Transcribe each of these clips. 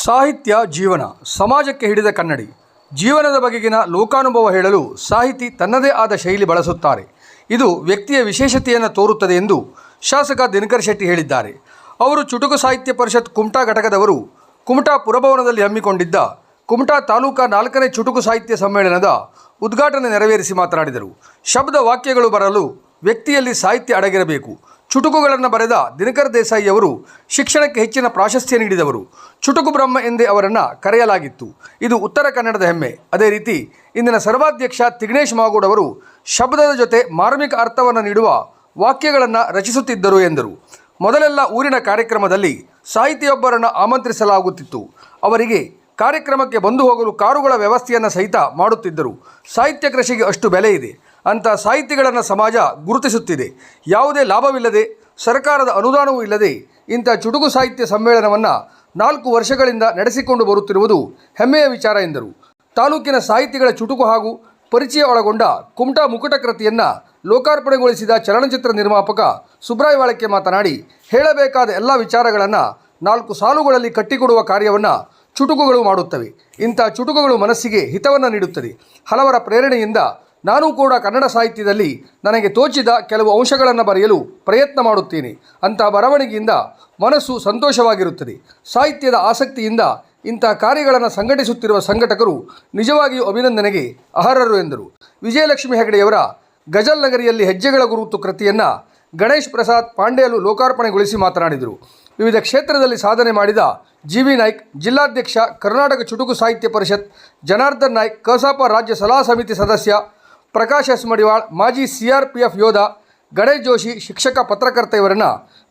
ಸಾಹಿತ್ಯ ಜೀವನ, ಸಮಾಜಕ್ಕೆ ಹಿಡಿದ ಕನ್ನಡಿ. ಜೀವನದ ಬಗೆಗಿನ ಲೋಕಾನುಭವ ಹೇಳಲು ಸಾಹಿತಿ ತನ್ನದೇ ಆದ ಶೈಲಿ ಬಳಸುತ್ತಾರೆ. ಇದು ವ್ಯಕ್ತಿಯ ವಿಶೇಷತೆಯನ್ನು ತೋರುತ್ತದೆ ಎಂದು ಶಾಸಕ ದಿನಕರ್ ಶೆಟ್ಟಿ ಹೇಳಿದ್ದಾರೆ. ಅವರು ಚುಟುಕು ಸಾಹಿತ್ಯ ಪರಿಷತ್ ಕುಮಟಾ ಘಟಕದವರು, ಕುಮಟಾ ಪುರಭವನದಲ್ಲಿ ಹಮ್ಮಿಕೊಂಡಿದ್ದ ಕುಮಟಾ ತಾಲೂಕಾ ನಾಲ್ಕನೇ ಚುಟುಕು ಸಾಹಿತ್ಯ ಸಮ್ಮೇಳನದ ಉದ್ಘಾಟನೆ ನೆರವೇರಿಸಿ ಮಾತನಾಡಿದರು. ಶಬ್ದ ವಾಕ್ಯಗಳು ಬರಲು ವ್ಯಕ್ತಿಯಲ್ಲಿ ಸಾಹಿತ್ಯ ಅಡಗಿರಬೇಕು. ಚುಟುಕುಗಳನ್ನು ಬರೆದ ದಿನಕರ ದೇಸಾಯಿ ಅವರು ಶಿಕ್ಷಣಕ್ಕೆ ಹೆಚ್ಚಿನ ಪ್ರಾಶಸ್ತ್ಯ ನೀಡಿದವರು. ಚುಟುಕು ಬ್ರಹ್ಮ ಎಂದೇ ಅವರನ್ನು ಕರೆಯಲಾಗಿತ್ತು. ಇದು ಉತ್ತರ ಕನ್ನಡದ ಹೆಮ್ಮೆ. ಅದೇ ರೀತಿ, ಇಂದಿನ ಸರ್ವಾಧ್ಯಕ್ಷ ತಿಗ್ನೇಶ್ ಮಾಗೌಡ ಅವರು ಶಬ್ದದ ಜೊತೆ ಮಾರ್ಮಿಕ ಅರ್ಥವನ್ನು ನೀಡುವ ವಾಕ್ಯಗಳನ್ನು ರಚಿಸುತ್ತಿದ್ದರು ಎಂದರು. ಮೊದಲೆಲ್ಲ ಊರಿನ ಕಾರ್ಯಕ್ರಮದಲ್ಲಿ ಸಾಹಿತಿಯೊಬ್ಬರನ್ನು ಆಮಂತ್ರಿಸಲಾಗುತ್ತಿತ್ತು. ಅವರಿಗೆ ಕಾರ್ಯಕ್ರಮಕ್ಕೆ ಬಂದು ಹೋಗಲು ಕಾರುಗಳ ವ್ಯವಸ್ಥೆಯನ್ನು ಸಹಿತ ಮಾಡುತ್ತಿದ್ದರು. ಸಾಹಿತ್ಯ ಕೃಷಿಗೆ ಅಷ್ಟು ಬೆಲೆ ಇದೆ. ಅಂಥ ಸಾಹಿತಿಗಳನ್ನು ಸಮಾಜ ಗುರುತಿಸುತ್ತಿದೆ. ಯಾವುದೇ ಲಾಭವಿಲ್ಲದೆ ಸರ್ಕಾರದ ಅನುದಾನವೂ ಇಲ್ಲದೆ ಇಂಥ ಚುಟುಕು ಸಾಹಿತ್ಯ ಸಮ್ಮೇಳನವನ್ನು ನಾಲ್ಕು ವರ್ಷಗಳಿಂದ ನಡೆಸಿಕೊಂಡು ಬರುತ್ತಿರುವುದು ಹೆಮ್ಮೆಯ ವಿಚಾರ ಎಂದರು. ತಾಲೂಕಿನ ಸಾಹಿತಿಗಳ ಚುಟುಕು ಹಾಗೂ ಪರಿಚಯ ಒಳಗೊಂಡ ಕುಮಟಾ ಮುಕುಟ ಕೃತಿಯನ್ನು ಲೋಕಾರ್ಪಣೆಗೊಳಿಸಿದ ಚಲನಚಿತ್ರ ನಿರ್ಮಾಪಕ ಸುಬ್ರಾಯ್ ವಾಳಕ್ಕೆ ಮಾತನಾಡಿ, ಹೇಳಬೇಕಾದ ಎಲ್ಲ ವಿಚಾರಗಳನ್ನು ನಾಲ್ಕು ಸಾಲುಗಳಲ್ಲಿ ಕಟ್ಟಿಕೊಡುವ ಕಾರ್ಯವನ್ನು ಚುಟುಕುಗಳು ಮಾಡುತ್ತವೆ. ಇಂಥ ಚುಟುಕುಗಳು ಮನಸ್ಸಿಗೆ ಹಿತವನ್ನು ನೀಡುತ್ತದೆ. ಹಲವರ ಪ್ರೇರಣೆಯಿಂದ ನಾನು ಕೂಡ ಕನ್ನಡ ಸಾಹಿತ್ಯದಲ್ಲಿ ನನಗೆ ತೋಚಿದ ಕೆಲವು ಅಂಶಗಳನ್ನು ಬರೆಯಲು ಪ್ರಯತ್ನ ಮಾಡುತ್ತೇನೆ. ಅಂತಹ ಬರವಣಿಗೆಯಿಂದ ಮನಸ್ಸು ಸಂತೋಷವಾಗಿರುತ್ತದೆ. ಸಾಹಿತ್ಯದ ಆಸಕ್ತಿಯಿಂದ ಇಂಥ ಕಾರ್ಯಗಳನ್ನು ಸಂಘಟಿಸುತ್ತಿರುವ ಸಂಘಟಕರು ನಿಜವಾಗಿಯೂ ಅಭಿನಂದನೆಗೆ ಅರ್ಹರು ಎಂದರು. ವಿಜಯಲಕ್ಷ್ಮಿ ಹೆಗಡೆಯವರ ಗಜಲ್ ನಗರಿಯಲ್ಲಿ ಹೆಜ್ಜೆಗಳ ಗುರುತು ಕೃತಿಯನ್ನು ಗಣೇಶ್ ಪ್ರಸಾದ್ ಪಾಂಡೆಯಲು ಲೋಕಾರ್ಪಣೆಗೊಳಿಸಿ ಮಾತನಾಡಿದರು. ವಿವಿಧ ಕ್ಷೇತ್ರದಲ್ಲಿ ಸಾಧನೆ ಮಾಡಿದ ಜಿ ವಿ ನಾಯ್ಕ್, ಜಿಲ್ಲಾಧ್ಯಕ್ಷ, ಕರ್ನಾಟಕ ಚುಟುಕು ಸಾಹಿತ್ಯ ಪರಿಷತ್, ಜನಾರ್ದನ್ ನಾಯ್ಕ್, ಕಸಾಪ ರಾಜ್ಯ ಸಲಹಾ ಸಮಿತಿ ಸದಸ್ಯ ಪ್ರಕಾಶ್ ಎಸ್ ಮಡಿವಾಳ್, ಮಾಜಿ ಸಿ ಆರ್ ಪಿ ಎಫ್ ಯೋಧ ಗಣೇಶ್ ಜೋಶಿ, ಶಿಕ್ಷಕ ಪತ್ರಕರ್ತ ಇವರನ್ನು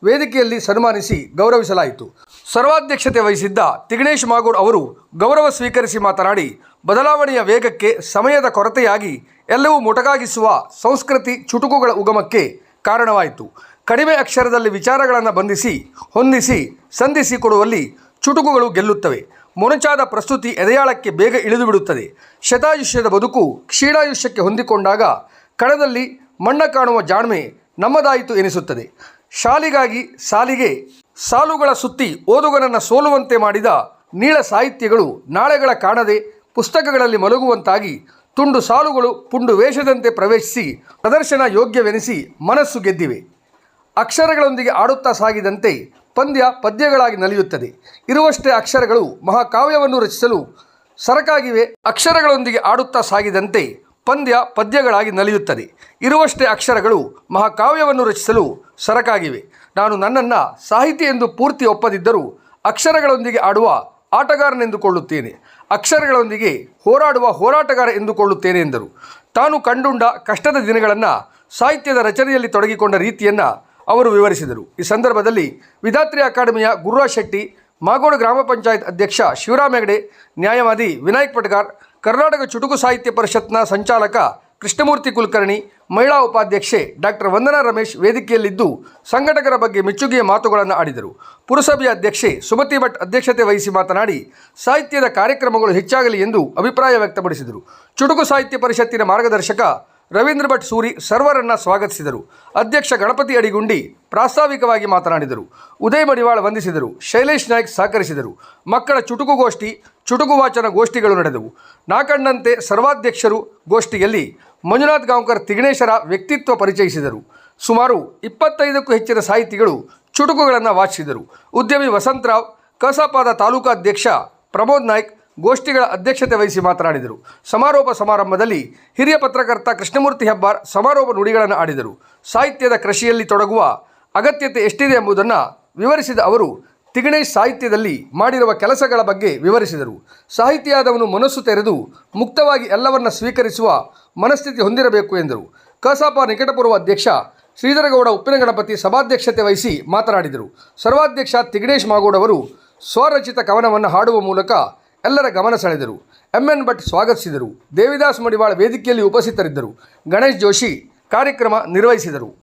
ವೇದಿಕೆಯಲ್ಲಿ ಸನ್ಮಾನಿಸಿ ಗೌರವಿಸಲಾಯಿತು. ಸರ್ವಾಧ್ಯಕ್ಷತೆ ವಹಿಸಿದ್ದ ತಿಗಣೇಶ್ ಮಾಗೂರ್ ಅವರು ಗೌರವ ಸ್ವೀಕರಿಸಿ ಮಾತನಾಡಿ, ಬದಲಾವಣೆಯ ವೇಗಕ್ಕೆ ಸಮಯದ ಕೊರತೆಯಾಗಿ ಎಲ್ಲವೂ ಮೊಟಕಾಗಿಸುವ ಸಂಸ್ಕೃತಿ ಚುಟುಕುಗಳ ಉಗಮಕ್ಕೆ ಕಾರಣವಾಯಿತು. ಕಡಿಮೆ ಅಕ್ಷರದಲ್ಲಿ ವಿಚಾರಗಳನ್ನು ಬಂಧಿಸಿ, ಹೊಂದಿಸಿ, ಸಂಧಿಸಿ ಕೊಡುವಲ್ಲಿ ಚುಟುಕುಗಳು ಗೆಲ್ಲುತ್ತವೆ. ಮೊನಚಾದ ಪ್ರಸ್ತುತಿ ಎದೆಯಾಳಕ್ಕೆ ಬೇಗ ಇಳಿದು ಬಿಡುತ್ತದೆ ಶತಾಯುಷ್ಯದ ಬದುಕು ಕ್ಷೀಣಾಯುಷ್ಯಕ್ಕೆ ಹೊಂದಿಕೊಂಡಾಗ ಕಣದಲ್ಲಿ ಮಣ್ಣ ಕಾಣುವ ಜಾಣ್ಮೆ ನಮ್ಮದಾಯಿತು ಎನಿಸುತ್ತದೆ. ಶಾಲಿಗಾಗಿ ಸಾಲಿಗೆ ಸಾಲುಗಳ ಸುತ್ತಿ ಓದುಗನನ್ನು ಸೋಲುವಂತೆ ಮಾಡಿದ ನೀಳ ಸಾಹಿತ್ಯಗಳು ನಾಳೆಗಳ ಕಾಣದೆ ಪುಸ್ತಕಗಳಲ್ಲಿ ಮಲಗುವಂತಾಗಿ ತುಂಡು ಸಾಲುಗಳು ಪುಂಡು ವೇಷದಂತೆ ಪ್ರವೇಶಿಸಿ ಪ್ರದರ್ಶನ ಯೋಗ್ಯವೆನಿಸಿ ಮನಸ್ಸು ಗೆದ್ದಿವೆ. ಅಕ್ಷರಗಳೊಂದಿಗೆ ಆಡುತ್ತಾ ಸಾಗಿದಂತೆ ಪಂದ್ಯ ಪದ್ಯಗಳಾಗಿ ನಲಿಯುತ್ತದೆ. ಇರುವಷ್ಟೇ ಅಕ್ಷರಗಳು ಮಹಾಕಾವ್ಯವನ್ನು ರಚಿಸಲು ಸರಕಾಗಿವೆ. ಅಕ್ಷರಗಳೊಂದಿಗೆ ಆಡುತ್ತಾ ಸಾಗಿದಂತೆ ಪಂದ್ಯ ಪದ್ಯಗಳಾಗಿ ನಲಿಯುತ್ತದೆ. ಇರುವಷ್ಟೇ ಅಕ್ಷರಗಳು ಮಹಾಕಾವ್ಯವನ್ನು ರಚಿಸಲು ಸರಕಾಗಿವೆ. ನಾನು ನನ್ನನ್ನು ಸಾಹಿತಿ ಎಂದು ಪೂರ್ತಿ ಒಪ್ಪದಿದ್ದರೂ ಅಕ್ಷರಗಳೊಂದಿಗೆ ಆಡುವ ಆಟಗಾರನೆಂದುಕೊಳ್ಳುತ್ತೇನೆ. ಅಕ್ಷರಗಳೊಂದಿಗೆ ಹೋರಾಡುವ ಹೋರಾಟಗಾರ ಎಂದುಕೊಳ್ಳುತ್ತೇನೆ ಎಂದರು. ತಾನು ಕಂಡುಂಡ ಕಷ್ಟದ ದಿನಗಳನ್ನು ಸಾಹಿತ್ಯದ ರಚನೆಯಲ್ಲಿ ತೊಡಗಿಕೊಂಡ ರೀತಿಯನ್ನು ಅವರು ವಿವರಿಸಿದರು. ಈ ಸಂದರ್ಭದಲ್ಲಿ ವಿಧಾತ್ರಿ ಅಕಾಡೆಮಿಯ ಗುರುರಾ ಶೆಟ್ಟಿ, ಮಾಗೋಡು ಗ್ರಾಮ ಪಂಚಾಯತ್ ಅಧ್ಯಕ್ಷ ಶಿವರಾಮ್ ಹೆಗಡೆ, ನ್ಯಾಯವಾದಿ ವಿನಾಯಕ್ ಪಟ್ಗಾರ್, ಕರ್ನಾಟಕ ಚುಟುಕು ಸಾಹಿತ್ಯ ಪರಿಷತ್ನ ಸಂಚಾಲಕ ಕೃಷ್ಣಮೂರ್ತಿ ಕುಲಕರ್ಣಿ, ಮಹಿಳಾ ಉಪಾಧ್ಯಕ್ಷೆ ಡಾಕ್ಟರ್ ವಂದನಾ ರಮೇಶ್ ವೇದಿಕೆಯಲ್ಲಿದ್ದು ಸಂಘಟಕರ ಬಗ್ಗೆ ಮೆಚ್ಚುಗೆಯ ಮಾತುಗಳನ್ನು ಆಡಿದರು. ಪುರಸಭೆಯ ಅಧ್ಯಕ್ಷೆ ಸುಮತಿ ಭಟ್ ಅಧ್ಯಕ್ಷತೆ ವಹಿಸಿ ಮಾತನಾಡಿ, ಸಾಹಿತ್ಯದ ಕಾರ್ಯಕ್ರಮಗಳು ಹೆಚ್ಚಾಗಲಿ ಎಂದು ಅಭಿಪ್ರಾಯ ವ್ಯಕ್ತಪಡಿಸಿದರು. ಚುಟುಕು ಸಾಹಿತ್ಯ ಪರಿಷತ್ತಿನ ಮಾರ್ಗದರ್ಶಕ ರವೀಂದ್ರ ಭಟ್ ಸೂರಿ ಸರ್ವರನ್ನ ಸ್ವಾಗತಿಸಿದರು. ಅಧ್ಯಕ್ಷ ಗಣಪತಿ ಅಡಿಗುಂಡಿ ಪ್ರಾಸ್ತಾವಿಕವಾಗಿ ಮಾತನಾಡಿದರು. ಉದಯ್ ಮಡಿವಾಳ ವಂದಿಸಿದರು. ಶೈಲೇಶ್ ನಾಯ್ಕ್ ಸಹಕರಿಸಿದರು. ಮಕ್ಕಳ ಚುಟುಕುಗೋಷ್ಠಿ ಚುಟುಕು ವಾಚನ ಗೋಷ್ಠಿಗಳು ನಡೆದವು. ನಾಕಣ್ಣಂತೆ ಸರ್ವಾಧ್ಯಕ್ಷರು ಗೋಷ್ಠಿಯಲ್ಲಿ ಮಂಜುನಾಥ್ ಗಾಂವ್ಕರ್, ತಿಗಣೇಶರ ವ್ಯಕ್ತಿತ್ವ ಪರಿಚಯಿಸಿದರು. ಸುಮಾರು ಇಪ್ಪತ್ತೈದಕ್ಕೂ ಹೆಚ್ಚಿನ ಸಾಹಿತಿಗಳು ಚುಟುಕುಗಳನ್ನು ವಾಚಿಸಿದರು. ಉದ್ಯಮಿ ವಸಂತರಾವ್, ಕಸಾಪಾದ ತಾಲೂಕಾಧ್ಯಕ್ಷ ಪ್ರಮೋದ್ ನಾಯ್ಕ್ ಗೋಷ್ಠಿಗಳ ಅಧ್ಯಕ್ಷತೆ ವಹಿಸಿ ಮಾತನಾಡಿದರು. ಸಮಾರೋಪ ಸಮಾರಂಭದಲ್ಲಿ ಹಿರಿಯ ಪತ್ರಕರ್ತ ಕೃಷ್ಣಮೂರ್ತಿ ಹೆಬ್ಬಾರ್ ಸಮಾರೋಪ ನುಡಿಗಳನ್ನು ಆಡಿದರು. ಸಾಹಿತ್ಯದ ಕೃಷಿಯಲ್ಲಿ ತೊಡಗುವ ಅಗತ್ಯತೆ ಎಷ್ಟಿದೆ ಎಂಬುದನ್ನು ವಿವರಿಸಿದ ಅವರು ತಿಗಣೇಶ್ ಸಾಹಿತ್ಯದಲ್ಲಿ ಮಾಡಿರುವ ಕೆಲಸಗಳ ಬಗ್ಗೆ ವಿವರಿಸಿದರು. ಸಾಹಿತಿಯಾದವನು ಮನಸ್ಸು ತೆರೆದು ಮುಕ್ತವಾಗಿ ಎಲ್ಲವನ್ನ ಸ್ವೀಕರಿಸುವ ಮನಸ್ಥಿತಿ ಹೊಂದಿರಬೇಕು ಎಂದರು. ಕಸಾಪ ನಿಕಟಪೂರ್ವ ಅಧ್ಯಕ್ಷ ಶ್ರೀಧರಗೌಡ ಉಪ್ಪಿನ ಗಣಪತಿ ಸಭಾಧ್ಯಕ್ಷತೆ ವಹಿಸಿ ಮಾತನಾಡಿದರು. ಸರ್ವಾಧ್ಯಕ್ಷ ತಿಗಣೇಶ್ ಮಾಗೋಡವರು ಸ್ವರಚಿತ ಕವನವನ್ನು ಹಾಡುವ ಮೂಲಕ ಎಲ್ಲರ ಗಮನ ಸೆಳೆದರು. ಎಂ. ಎನ್. ಭಟ್ ಸ್ವಾಗತಿಸಿದರು. ದೇವಿದಾಸ್ ಮಡಿವಾಳ ವೇದಿಕೆಯಲ್ಲಿ ಉಪಸ್ಥಿತರಿದ್ದರು. ಗಣೇಶ್ ಜೋಶಿ ಕಾರ್ಯಕ್ರಮ ನಿರ್ವಹಿಸಿದರು.